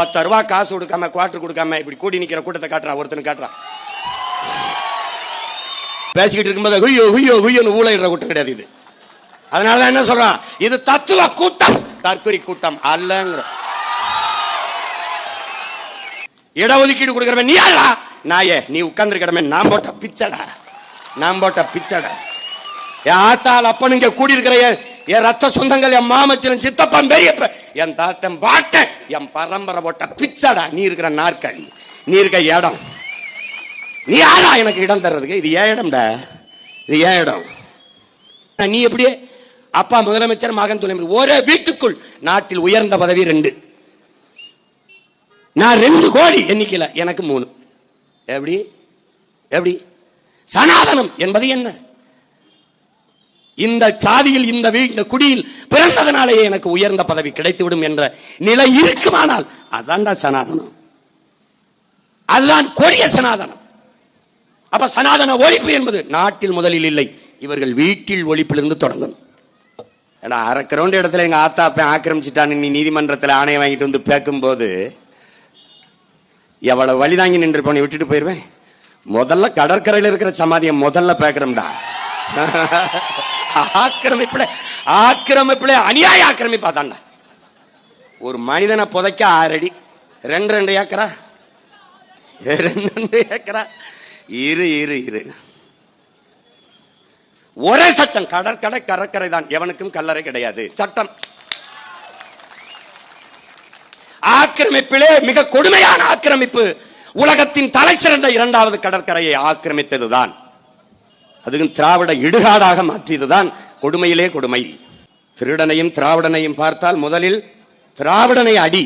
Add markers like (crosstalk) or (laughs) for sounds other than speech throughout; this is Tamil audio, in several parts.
ஒத்த ரூபா காசு கொடுக்காம குவார்டர் கொடுக்காம இப்படி கூடி நிக்கிற கூட்டத்தை காட்டுறான் ஒருத்தனு காட்டுறான் பேசிக்கிட்டு இருக்கும்போது ஹுய்யோ ஹுய்யோ ஹுய்யோன்னு ஊழையிடுற கூட்டம் கிடையாது இது. அதனால தான் என்ன சொல்றான் இது தத்துவ கூட்டம். தற்கொலை கூட்டம் அல்லங்கிற. இடஒதுக்கீடு கொடுக்கறவன் நீ யாரா நாயே நீ உட்கார்ந்து நான் போட்ட பிச்சடா. நான் போட்ட பிச்சடா. ஆத்தால் அப்பனுங்க கூடி இருக்கிற என் ரத்த சொந்தங்கள் என் மாமச்சன் சித்தப்பன் பெரியப்ப என் தாத்தன் பாட்டன் என் பரம்பரை போட்ட பிச்சடா நீ இருக்கிற நாற்காலி. நீ இருக்க இடம். நீ யாரா எனக்கு இடம் தர்றதுக்கு? இது ஏன் இடம்டா? இது ஏன் இடம்? நீ எப்படியே அப்பா முதலமைச்சர் மகன் துணை ஒரே வீட்டுக்குள் நாட்டில் உயர்ந்த பதவி ரெண்டு. நான் ரெண்டு கோடி எண்ணிக்கையில் எனக்கு மூணு. எப்படி? எப்படி? சனாதனம் என்பது என்ன? இந்த சாதியில் இந்த இந்த குடியில் பிறந்ததனாலேயே எனக்கு உயர்ந்த பதவி கிடைத்துவிடும் என்ற நிலை இருக்குமானால் அதான்டா சனாதனம். அதுதான் கொடிய சனாதனம். அப்ப சனாதன ஒழிப்பு என்பது நாட்டில் முதலில் இல்லை இவர்கள் வீட்டில் ஒழிப்பிலிருந்து தொடங்கும். ஏன்னா அரை கிரவுண்ட் இடத்துல எங்க ஆத்தாப்பை ஆக்கிரமிச்சிட்டான்னு நீ நீதிமன்றத்தில் ஆணையம் வாங்கிட்டு வந்து பேக்கும்போது எவ்வளவு வழிதாங்கி நின்று போன விட்டுட்டு போயிருவேன். முதல்ல கடற்கரையில் இருக்கிற சமாதியை முதல்ல பேக்கிறோம்டா ஆக்கிரமிப்புல ஆக்கிரமிப்புல அநியாய ஆக்கிரமிப்பா தாண்டா ஒரு மனிதனை புதைக்க ஆறு அடி ரெண்டு ரெண்டு ஏக்கரா? ரெண்டு ரெண்டு ஏக்கரா? இரு இரு இரு. ஒரே சட்டம் கடற்கரை கடற்கரை தான். எவனுக்கும் கல்லறை கிடையாது. சட்டம். ஆக்கிரமிப்பிலே மிக கொடுமையான ஆக்கிரமிப்பு. உலகத்தின் தலை சிறந்த இரண்டாவது கடற்கரையை ஆக்கிரமித்ததுதான். அதுவும் திராவிட இடுகாடாக மாற்றியதுதான் கொடுமையிலே கொடுமை. திருடனையும் திராவிடனையும் பார்த்தால் முதலில் திராவிடனை அடி.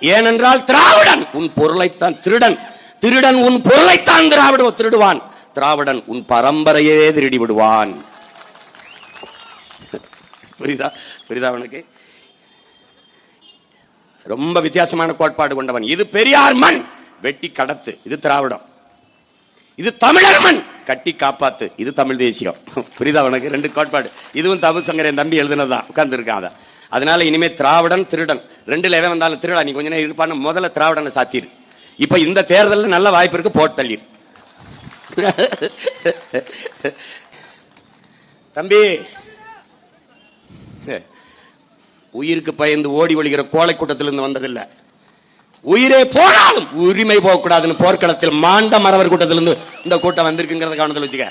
ஏனென்றால் திராவிடன் உன் பொருளைத்தான் திருடன். திருடன் உன் பொருளைத்தான் திராவிட திருடுவான் திராவிடன் உன் பரம்பரையே திருடி விடுவான். புரியுதா? புரியுதா உனக்கு ரொம்ப வித்தியாசமான கோட்பாடு கொண்டவன். இது பெரியார் மண். வெட்டி கடத்து. இது திராவிடம். இது தமிழர் மண் கட்டி காப்பாத்து. இது தமிழ் தேசியம். (laughs) புரியுதா உனக்கு? ரெண்டு கோட்பாடு. இதுவும் தமிழ் சங்கர் என் தம்பி எழுதுனதுதான். உட்கார்ந்து இருக்கான் அதனால இனிமே திராவிடன் திருடன். ரெண்டுல எதை வந்தாலும் திருடா. நீ கொஞ்ச நேரம் இருப்பான்னு முதல்ல திராவிடனை சாத்திரு இப்ப இந்த தேர்தலில் நல்ல வாய்ப்பு இருக்கு. போட்டு தள்ளிரு (laughs) தம்பி! உயிருக்கு பயந்து ஓடி ஒழிகிற கோழை கூட்டத்திலிருந்து வந்ததில்லை. உயிரே போனாலும் உரிமை போகக்கூடாதுன்னு போர்க்களத்தில் மாண்ட மறவர் கூட்டத்திலிருந்து இந்த கூட்டம் வந்திருக்குங்கிறத கவனத்தில் வச்சுக்க.